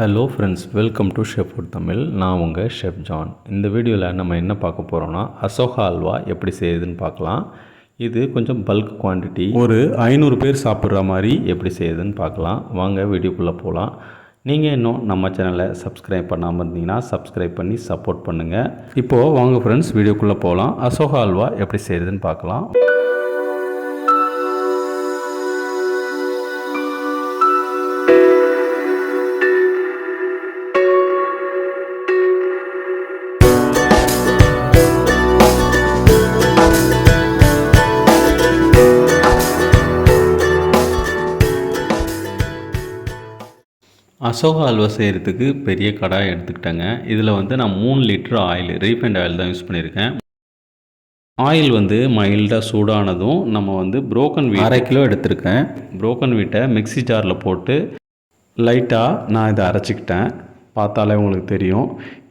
Hello friends welcome to chef Tamil நான் உங்கள் chef John இந்த வீடியோவில் நம்ம என்ன பார்க்க போகிறோம்னா அசோகா அல்வா எப்படி செய்யுதுன்னு பார்க்கலாம். இது கொஞ்சம் பல்க் குவான்டிட்டி ஒரு ஐநூறு பேர் சாப்பிட்ற மாதிரி எப்படி செய்யுதுன்னு பார்க்கலாம். வாங்க வீடியோக்குள்ளே போகலாம் நீங்கள் இன்னும் நம்ம சேனலை சப்ஸ்கிரைப் பண்ணாமல் இருந்தீங்கன்னா சப்ஸ்கிரைப் பண்ணி சப்போர்ட் பண்ணுங்கள் இப்போது வாங்க ஃப்ரெண்ட்ஸ் வீடியோக்குள்ளே போகலாம் அசோகா அல்வா எப்படி செய்யுதுன்னு பார்க்கலாம். அசோகா அல்வா செய்கிறதுக்கு பெரிய கடாய் எடுத்துக்கிட்டேங்க. இதில் வந்து நான் மூணு லிட்டர் ஆயில் ரீஃபைண்ட் ஆயில் தான் யூஸ் பண்ணியிருக்கேன். ஆயில் வந்து மைல்டாக சூடானதும் நம்ம வந்து புரோக்கன் வீட் அரை கிலோ எடுத்திருக்கேன். புரோக்கன் வீட்டை மிக்ஸி ஜாரில் போட்டு லைட்டாக நான் இதை அரைச்சிக்கிட்டேன். பார்த்தாலே உங்களுக்கு தெரியும்.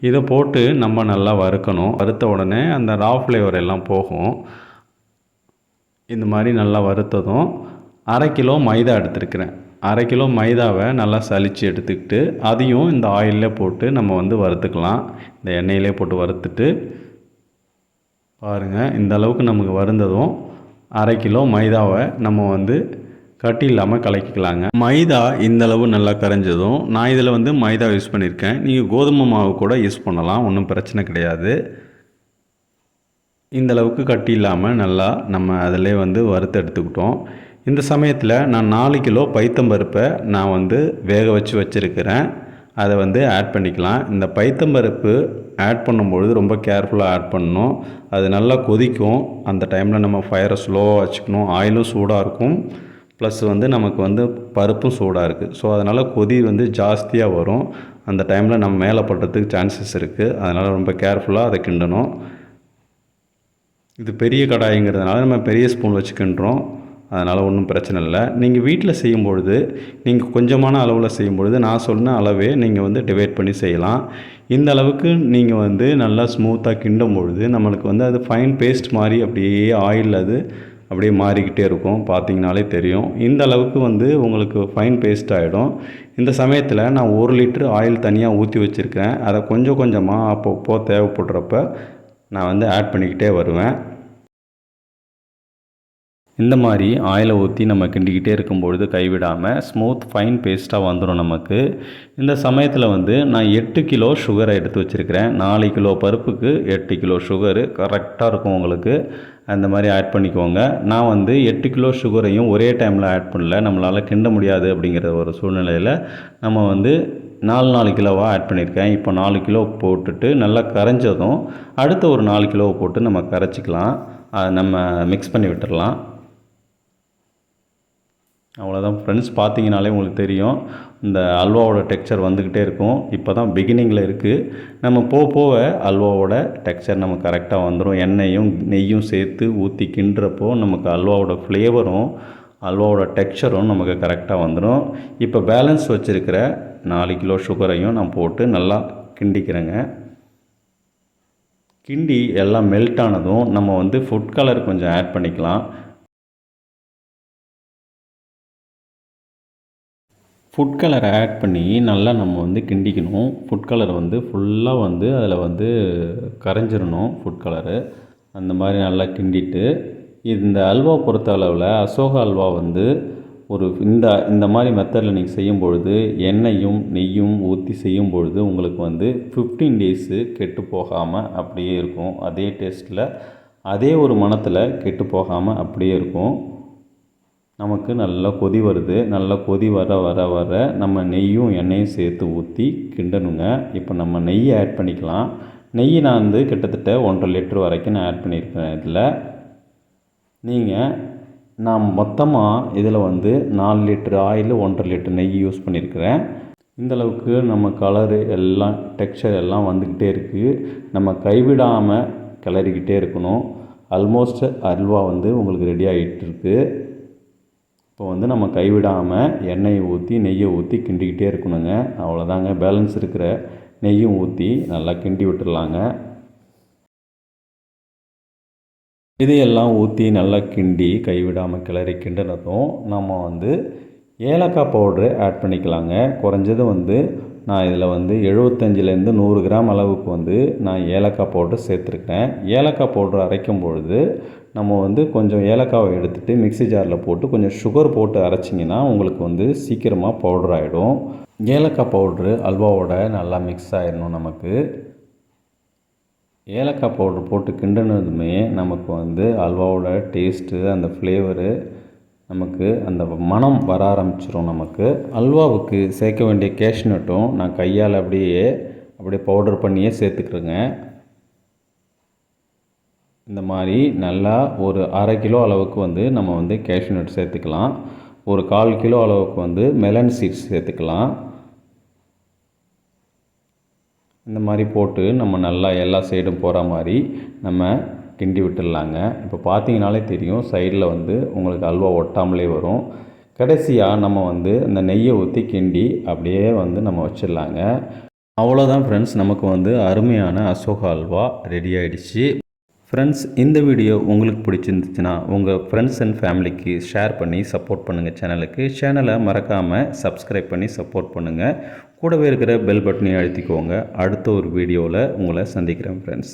இதை போட்டு நம்ம நல்லா வறுக்கணும். வறுத்த உடனே அந்த ரா ஃப்ளேவர் எல்லாம் போகும். இந்த மாதிரி நல்லா வறுத்ததும் அரை கிலோ மைதா எடுத்துருக்கிறேன். அரை கிலோ மைதாவை நல்லா சலித்து எடுத்துக்கிட்டு அதையும் இந்த ஆயிலில் போட்டு நம்ம வந்து வறுத்துக்கலாம். இந்த எண்ணெயிலே போட்டு வறுத்துட்டு பாருங்கள் இந்த அளவுக்கு நமக்கு வருந்ததும் அரை கிலோ மைதாவை நம்ம வந்து கட்டி இல்லாமல் கலக்கிக்கலாங்க. மைதா இந்த அளவு நல்லா கரைஞ்சதும் நான் இதில் வந்து மைதா யூஸ் பண்ணியிருக்கேன். நீங்கள் கோதுமை மாவு கூட யூஸ் பண்ணலாம் ஒன்றும் பிரச்சனை கிடையாது. இந்த அளவுக்கு கட்டி இல்லாமல் நல்லா நம்ம அதிலே வந்து வறுத்து எடுத்துக்கிட்டோம். இந்த சமயத்தில் நான் நாலு கிலோ பைத்தம்பருப்பை நான் வந்து வேக வச்சு வச்சுருக்கிறேன். அதை வந்து ஆட் பண்ணிக்கலாம். இந்த பைத்தம்பருப்பு ஆட் பண்ணும்பொழுது ரொம்ப கேர்ஃபுல்லாக ஆட் பண்ணணும். அது நல்லா கொதிக்கும். அந்த டைமில் நம்ம ஃபயரை ஸ்லோவாக வச்சுக்கணும். ஆயிலும் சூடாக இருக்கும். ப்ளஸ் வந்து நமக்கு வந்து பருப்பும் சூடாக இருக்குது ஸோ அதனால் கொதி வந்து ஜாஸ்தியாக வரும். அந்த டைமில் நம்ம மேலே படுறதுக்கு சான்சஸ் இருக்குது அதனால் ரொம்ப கேர்ஃபுல்லாக அதை கிண்டணும். இது பெரிய கடாய்ங்கிறதுனால நம்ம பெரிய ஸ்பூன் வச்சு கிண்டுறோம். அதனால் ஒன்றும் பிரச்சனை இல்லை. நீங்கள் வீட்டில் செய்யும்பொழுது நீங்கள் கொஞ்சமான அளவில் செய்யும்பொழுது நான் சொன்ன அளவே நீங்கள் வந்து டிவைட் பண்ணி செய்யலாம். இந்த அளவுக்கு நீங்கள் வந்து நல்லா ஸ்மூத்தாக கிண்டும் பொழுது நம்மளுக்கு வந்து அது ஃபைன் பேஸ்ட் மாதிரி அப்படியே ஆயில் அது அப்படியே மாறிக்கிட்டே இருக்கும். பார்த்தீங்கனாலே தெரியும். இந்த அளவுக்கு வந்து உங்களுக்கு ஃபைன் பேஸ்ட் ஆகிடும் இந்த சமயத்தில் நான் ஒரு லிட்டர் ஆயில் தனியாக ஊற்றி வச்சுருக்கேன். அதை கொஞ்சம் கொஞ்சமாக அப்பப்போ தேவைப்படுறப்ப நான் வந்து ஆட் பண்ணிக்கிட்டே வருவேன். இந்த மாதிரி ஆயிலை ஊற்றி நம்ம கிண்டிக்கிட்டே இருக்கும்பொழுது கைவிடாமல் ஸ்மூத் ஃபைன் பேஸ்ட்டாக வந்துடும் நமக்கு. இந்த சமயத்தில் வந்து நான் எட்டு கிலோ சுகரை எடுத்து வச்சுருக்கிறேன். நாலு கிலோ பருப்புக்கு எட்டு கிலோ சுகரு கரெக்டாக இருக்கும் உங்களுக்கு. அந்த மாதிரி ஆட் பண்ணிக்கோங்க. நான் வந்து எட்டு கிலோ சுகரையும் ஒரே டைமில் ஆட் பண்ணல. நம்மளால் கிண்ட முடியாது அப்படிங்கிற ஒரு சூழ்நிலையில் நம்ம வந்து நாலு நாலு கிலோவாக ஆட் பண்ணியிருக்கேன். இப்போ நாலு கிலோ போட்டுட்டு நல்லா கரைஞ்சதும் அடுத்த ஒரு நாலு கிலோவை போட்டு நம்ம கரைச்சிக்கலாம். நம்ம மிக்ஸ் பண்ணி விட்டுடலாம் அவ்வளோதான் ஃப்ரெண்ட்ஸ் பார்த்தீங்கனாலே உங்களுக்கு தெரியும். இந்த அல்வாவோட டெக்ஸ்சர் வந்துக்கிட்டே இருக்கும். இப்போ தான் பிகினிங்கில் இருக்குது நம்ம போக போக அல்வாவோட டெக்ஸ்சர் நம்ம கரெக்டாக வந்துடும் எண்ணெயும் நெய்யும் சேர்த்து ஊற்றி கிண்டுறப்போ நமக்கு அல்வாவோட ஃப்ளேவரும் அல்வாவோட டெக்ஸ்சரும் நமக்கு கரெக்டாக வந்துடும் இப்போ பேலன்ஸ் வச்சுருக்கிற நாலு கிலோ சுகரையும் நான் போட்டு நல்லா கிண்டிக்கிறேங்க. கிண்டி எல்லாம் மெல்ட் ஆனதும் நம்ம வந்து ஃபுட் கலர் கொஞ்சம் ஆட் பண்ணிக்கலாம். ஃபுட் கலரை ஆட் பண்ணி நல்லா நம்ம வந்து கிண்டிக்கணும். ஃபுட் கலர் வந்து ஃபுல்லாக வந்து அதில் வந்து கரைஞ்சிடணும் ஃபுட் கலரு அந்த மாதிரி நல்லா கிண்டிட்டு இந்த அல்வா பொறுத்த அளவில் அசோகா அல்வா வந்து ஒரு இந்த இந்த மாதிரி மெத்தடில் நீங்கள் செய்யும் பொழுது எண்ணெயும் நெய்யும் ஊற்றி செய்யும் பொழுது உங்களுக்கு வந்து ஃபிஃப்டீன் டேஸு கெட்டு போகாமல் அப்படியே இருக்கும். அதே டேஸ்ட்டில் அதே ஒரு மனத்தில் கெட்டு போகாமல் அப்படியே இருக்கும். நமக்கு நல்லா கொதி வருது. நல்லா கொதி வர வர வர நம்ம நெய்யும் எண்ணெயும் சேர்த்து ஊற்றி கிண்டணுங்க. இப்போ நம்ம நெய்யை ஆட் பண்ணிக்கலாம். நெய் நான் வந்து கிட்டத்தட்ட ஒன்றரை லிட்டர் வரைக்கும் நான் ஆட் பண்ணியிருக்கேன் இதில். நீங்கள் நான் மொத்தமாக இதில் வந்து நாலு லிட்டர் ஆயில் ஒன்றரை லிட்டர் நெய் யூஸ் பண்ணியிருக்கிறேன். இந்தளவுக்கு நம்ம கலரு எல்லாம் டெக்ஸ்சர் எல்லாம் வந்துக்கிட்டே இருக்குது நம்ம கைவிடாமல் கிளறிக்கிட்டே இருக்கணும். ஆல்மோஸ்ட் அல்வா வந்து உங்களுக்கு ரெடி ஆகிட்டு இருக்குது இப்போ வந்து நம்ம கைவிடாமல் எண்ணெயை ஊற்றி நெய்யை ஊற்றி கிண்டிக்கிட்டே இருக்கணுங்க. அவ்வளோதாங்க பேலன்ஸ் இருக்கிற நெய்யும் ஊற்றி நல்லா கிண்டி விட்டுடலாங்க இதையெல்லாம் ஊற்றி நல்லா கிண்டி கைவிடாமல் கிளறி கிண்டினதும் நம்ம வந்து ஏலக்காய் பவுட்ரு ஆட் பண்ணிக்கலாங்க. குறைஞ்சது வந்து நான் இதில் வந்து எழுபத்தஞ்சிலேருந்து நூறு கிராம் அளவுக்கு வந்து நான் ஏலக்காய் பவுடர் சேர்த்துருக்கேன் ஏலக்காய் பவுடர் அரைக்கும் பொழுது நம்ம வந்து கொஞ்சம் ஏலக்காவை எடுத்துகிட்டு மிக்ஸி ஜாரில் போட்டு கொஞ்சம் சுகர் போட்டு அரைச்சிங்கன்னா உங்களுக்கு வந்து சீக்கிரமாக பவுடர் ஆகிடும் ஏலக்காய் பவுட்ரு அல்வாவோட நல்லா மிக்ஸ் ஆகிடணும் நமக்கு. ஏலக்காய் பவுட்ரு போட்டு கிண்டினதுமே நமக்கு வந்து அல்வாவோட டேஸ்ட்டு அந்த ஃப்ளேவரு நமக்கு அந்த மனம் வர ஆரம்பிச்சிரும் நமக்கு. அல்வாவுக்கு சேர்க்க வேண்டிய கேஷ்நட்டும் நான் கையால் அப்படியே அப்படியே பவுடர் பண்ணியே சேர்த்துக்கிறேங்க. இந்த மாதிரி நல்லா ஒரு அரை கிலோ அளவுக்கு வந்து நம்ம வந்து கேஷ்நட் சேர்த்துக்கலாம். ஒரு கால் கிலோ அளவுக்கு வந்து மெலன் சீட்ஸ் சேர்த்துக்கலாம். இந்த மாதிரி போட்டு நம்ம நல்லா எல்லா சைடும் போகிற மாதிரி நம்ம கிண்டி விட்டுடலாங்க. இப்போ பார்த்தீங்கனாலே தெரியும் சைடில் வந்து உங்களுக்கு அல்வா ஒட்டாமலே வரும். கடைசியாக நம்ம வந்து இந்த நெய்யை ஊற்றி கிண்டி அப்படியே வந்து நம்ம வச்சிடலாங்க. அவ்வளோதான் ஃப்ரெண்ட்ஸ் நமக்கு வந்து அருமையான அசோகா அல்வா ரெடி ஆகிடுச்சு ஃப்ரெண்ட்ஸ் இந்த வீடியோ உங்களுக்கு பிடிச்சிருந்துச்சுன்னா உங்கள் ஃப்ரெண்ட்ஸ் அண்ட் ஃபேமிலிக்கு ஷேர் பண்ணி சப்போர்ட் பண்ணுங்கள் சேனலுக்கு சேனலை மறக்காமல் சப்ஸ்கிரைப் பண்ணி சப்போர்ட் பண்ணுங்கள் கூடவே இருக்கிற பெல் பட்டனையும் அழுத்திக்கோங்க. அடுத்த ஒரு வீடியோவில் உங்களை சந்திக்கிறேன் ஃப்ரெண்ட்ஸ்